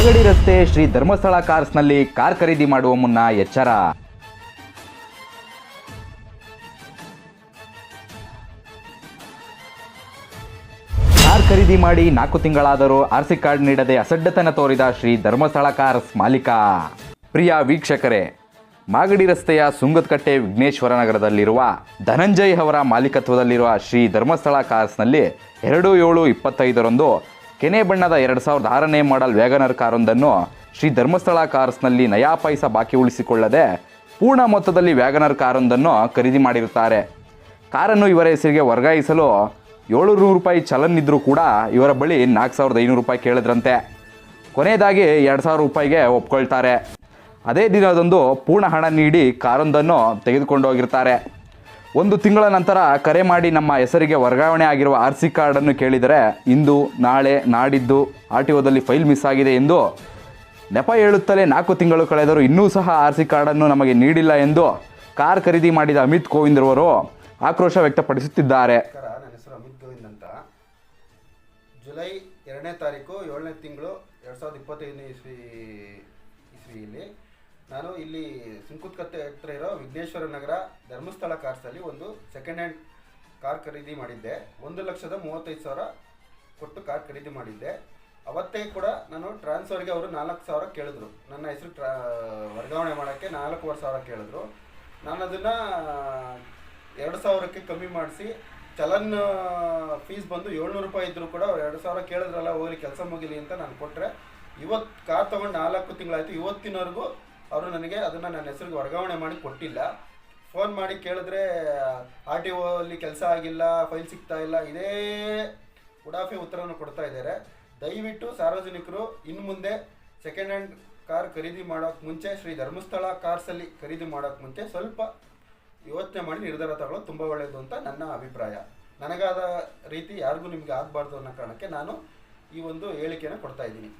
ಮಾಗಡಿ ರಸ್ತೆ ಶ್ರೀ ಧರ್ಮಸ್ಥಳ ಕಾರ್ಸ್ನಲ್ಲಿ ಕಾರ್ ಖರೀದಿ ಮಾಡುವ ಮುನ್ನ ಎಚ್ಚರ. ಕಾರ್ ಖರೀದಿ ಮಾಡಿ ನಾಲ್ಕು ತಿಂಗಳಾದರೂ ಆರ್ ಸಿ ಕಾರ್ಡ್ ನೀಡದೆ ಅಸಡ್ಡತನ ತೋರಿದ ಶ್ರೀ ಧರ್ಮಸ್ಥಳ ಕಾರ್ಸ್ ಮಾಲೀಕ. ಪ್ರಿಯ ವೀಕ್ಷಕರೇ, ಮಾಗಡಿ ರಸ್ತೆಯ ಸುಂಗದಕಟ್ಟೆ ವಿಘ್ನೇಶ್ವರ ನಗರದಲ್ಲಿರುವ ಧನಂಜಯ್ ಅವರ ಮಾಲೀಕತ್ವದಲ್ಲಿರುವ ಶ್ರೀ ಧರ್ಮಸ್ಥಳ ಕಾರ್ಸ್ನಲ್ಲಿ ಎರಡು ಏಳು ಇಪ್ಪತ್ತೈದರಂದು ಕೆನೆ ಬಣ್ಣದ ಎರಡು ಸಾವಿರದ ಆರನೇ ಮಾಡೆಲ್ ವ್ಯಾಗನರ್ ಕಾರೊಂದನ್ನು ಶ್ರೀ ಧರ್ಮಸ್ಥಳ ಕಾರ್ಸ್ನಲ್ಲಿ ನಯಾ ಪೈಸಾ ಬಾಕಿ ಉಳಿಸಿಕೊಳ್ಳದೆ ಪೂರ್ಣ ಮೊತ್ತದಲ್ಲಿ ವ್ಯಾಗನರ್ ಕಾರೊಂದನ್ನು ಖರೀದಿ ಮಾಡಿರುತ್ತಾರೆ. ಕಾರನ್ನು ಇವರ ಹೆಸರಿಗೆ ವರ್ಗಾಯಿಸಲು ಏಳುನೂರು ರೂಪಾಯಿ ಚಲನ್ ಇದ್ದರೂ ಕೂಡ ಇವರ ಬಳಿ ನಾಲ್ಕು ಸಾವಿರದ ಐನೂರು ರೂಪಾಯಿ ಕೇಳಿದ್ರಂತೆ. ಕೊನೆಯದಾಗಿ ಎರಡು ಸಾವಿರ ರೂಪಾಯಿಗೆ ಒಪ್ಕೊಳ್ತಾರೆ. ಅದೇ ದಿನದಂದು ಪೂರ್ಣ ಹಣ ನೀಡಿ ಕಾರೊಂದನ್ನು ತೆಗೆದುಕೊಂಡು ಹೋಗಿರ್ತಾರೆ ಒಂದು ತಿಂಗಳ ನಂತರ ಕರೆ ಮಾಡಿ ನಮ್ಮ ಹೆಸರಿಗೆ ವರ್ಗಾವಣೆ ಆಗಿರುವ ಆರ್ ಸಿ ಕಾರ್ಡನ್ನು ಕೇಳಿದರೆ ಇಂದು, ನಾಳೆ, ನಾಡಿದ್ದು ಆರ್ ಟಿ ಒದಲ್ಲಿ ಫೈಲ್ ಮಿಸ್ ಆಗಿದೆ ಎಂದು ನೆಪ ಹೇಳುತ್ತಲೇ ನಾಲ್ಕು ತಿಂಗಳು ಕಳೆದರೂ ಇನ್ನೂ ಸಹ ಆರ್ ಸಿ ಕಾರ್ಡನ್ನು ನಮಗೆ ನೀಡಿಲ್ಲ ಎಂದು ಕಾರ್ ಖರೀದಿ ಮಾಡಿದ ಅಮಿತ್ ಕೋವಿಂದ್ ರವರು ಆಕ್ರೋಶ ವ್ಯಕ್ತಪಡಿಸುತ್ತಿದ್ದಾರೆ. ನನ್ನ ಹೆಸರು ಅಮಿತ್ ಗೋವಿಂದ್ ಅಂತ ಜುಲೈ ಎರಡನೇ ತಾರೀಕು ಏಳನೇ ತಿಂಗಳು ಎರಡು ಸಾವಿರದ ಇಪ್ಪತ್ತೈದನೇ ಇಸ್ವಿ ಇಸ್ವಿಯಲ್ಲಿ ನಾನು ಇಲ್ಲಿ ಸುಂಕುತ್ಕತ್ತೆ ಹತ್ರ ಇರೋ ವಿಘ್ನೇಶ್ವರ ನಗರ ಧರ್ಮಸ್ಥಳ ಕಾರ್ಸಲ್ಲಿ ಒಂದು ಸೆಕೆಂಡ್ ಹ್ಯಾಂಡ್ ಕಾರ್ ಖರೀದಿ ಮಾಡಿದ್ದೆ. ಒಂದು ಲಕ್ಷದ ಮೂವತ್ತೈದು ಸಾವಿರ ಕೊಟ್ಟು ಕಾರ್ ಖರೀದಿ ಮಾಡಿದ್ದೆ. ಅವತ್ತೇ ಕೂಡ ನಾನು ಟ್ರಾನ್ಸ್ಫರ್ಗೆ ಅವರು ನಾಲ್ಕು ಸಾವಿರ ಕೇಳಿದ್ರು. ನನ್ನ ಹೆಸರು ಟ್ರಾ, ವರ್ಗಾವಣೆ ಮಾಡೋಕ್ಕೆ ನಾಲ್ಕೂವರೆ ಸಾವಿರ ಕೇಳಿದ್ರು. ನಾನು ಅದನ್ನು ಎರಡು ಸಾವಿರಕ್ಕೆ ಕಮ್ಮಿ ಮಾಡಿಸಿ, ಚಲನ್ ಫೀಸ್ ಬಂದು ಏಳ್ನೂರು ರೂಪಾಯಿ ಇದ್ದರೂ ಕೂಡ ಅವ್ರು ಎರಡು ಸಾವಿರ ಕೇಳಿದ್ರಲ್ಲ, ಹೋಗಲಿ, ಕೆಲಸ ಮುಗಿಲಿ ಅಂತ ನಾನು ಕೊಟ್ಟರೆ ಇವತ್ತು ಕಾರ್ ತೊಗೊಂಡು ನಾಲ್ಕು ತಿಂಗಳಾಯಿತು. ಇವತ್ತಿನವರೆಗೂ ಅವರು ನನಗೆ ಅದನ್ನು ನನ್ನ ಹೆಸರಿಗೆ ವರ್ಗಾವಣೆ ಮಾಡಿ ಕೊಟ್ಟಿಲ್ಲ. ಫೋನ್ ಮಾಡಿ ಕೇಳಿದ್ರೆ, ಆರ್ ಟಿ ಅಲ್ಲಿ ಕೆಲಸ ಆಗಿಲ್ಲ, ಫೈಲ್ ಸಿಗ್ತಾ ಇಲ್ಲ, ಇದೇ ಉಡಾಫಿ ಉತ್ತರವನ್ನು ಕೊಡ್ತಾ ಇದ್ದಾರೆ. ದಯವಿಟ್ಟು ಸಾರ್ವಜನಿಕರು ಇನ್ನು ಮುಂದೆ ಸೆಕೆಂಡ್ ಹ್ಯಾಂಡ್ ಕಾರ್ ಖರೀದಿ ಮಾಡೋಕ್ಕೆ ಮುಂಚೆ, ಶ್ರೀ ಧರ್ಮಸ್ಥಳ ಕಾರ್ಸಲ್ಲಿ ಖರೀದಿ ಮಾಡೋಕ್ಕೆ ಮುಂಚೆ ಸ್ವಲ್ಪ ಯೋಚನೆ ಮಾಡಿ ನಿರ್ಧಾರ ತಗೊಳ್ಳೋದು ತುಂಬ ಒಳ್ಳೆಯದು ಅಂತ ನನ್ನ ಅಭಿಪ್ರಾಯ. ನನಗಾದ ರೀತಿ ಯಾರಿಗೂ ನಿಮಗೆ ಆಗಬಾರ್ದು ಅನ್ನೋ ಕಾರಣಕ್ಕೆ ನಾನು ಈ ಒಂದು ಹೇಳಿಕೆಯನ್ನು ಕೊಡ್ತಾ ಇದ್ದೀನಿ.